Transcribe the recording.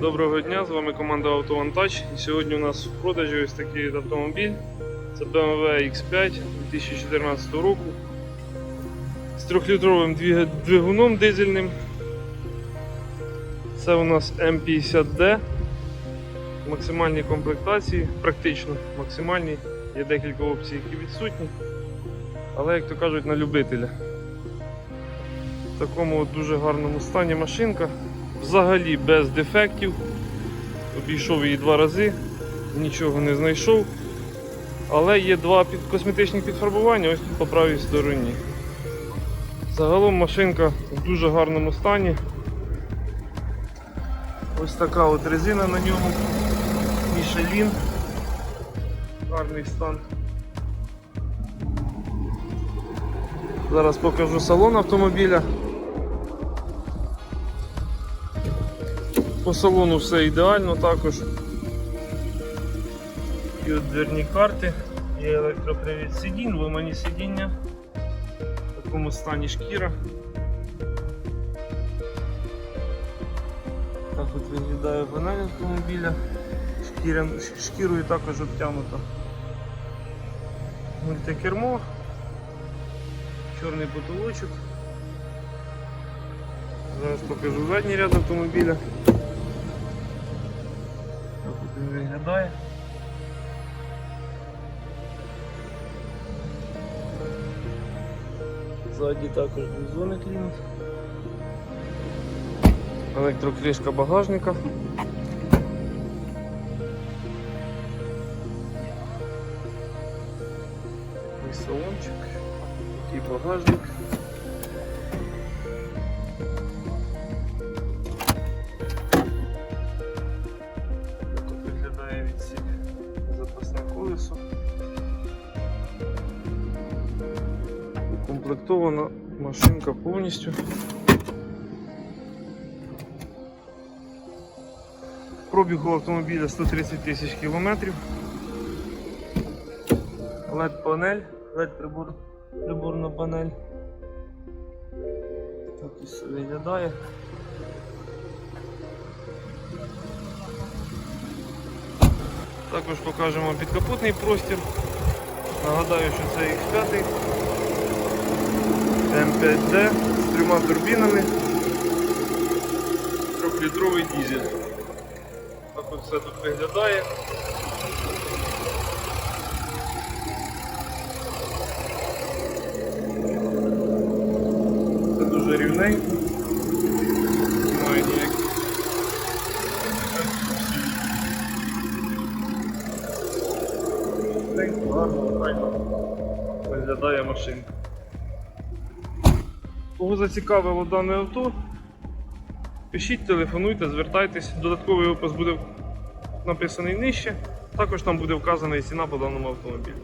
Доброго дня, з вами команда Автовантаж. І сьогодні у нас в продажі ось такий автомобіль. Це BMW X5 2014 року з 3-літровим двигуном дизельним. Це у нас М50D. Максимальні комплектації, практично максимальні. Є декілька опцій, які відсутні. Але, як то кажуть, на любителя. В такому от дуже гарному стані машинка. Взагалі без дефектів. Обійшов її два рази, нічого не знайшов. Але є два під косметичні підфарбування ось тут по правій стороні. Загалом машинка в дуже гарному стані. Ось така от резина на ньому. Мішелін. Гарний стан. Зараз покажу салон автомобіля. По салону все ідеально також. І от дверні карти, є електропривід сидінь, ломані сидіння, в такому стані шкіра. Так от виглядає панель автомобіля. Шкіря, шкірою також обтягнута. Мультикермо, чорний потолочок. Зараз покажу задній ряд автомобіля. Він виглядає. Ззаді також дві зони клімат. Електрокришка багажника. Ось салончик, такий багажник. Укомплектована машинка повністю. Пробіг у автомобіля 130 тисяч кілометрів. LED панель, LED прибор, приборна панель. Так все виглядає. Також покажемо підкапотний простір. Нагадаю, що це X5 М5D з трьома турбінами. Трьохлітровий дизель. Так от все тут виглядає. Це дуже рівненько. Немає ніяких. Виглядає машинка. Кого зацікавило дане авто, пишіть, телефонуйте, звертайтесь. Додатковий опис буде написаний нижче. Також там буде вказана і ціна по даному автомобілю.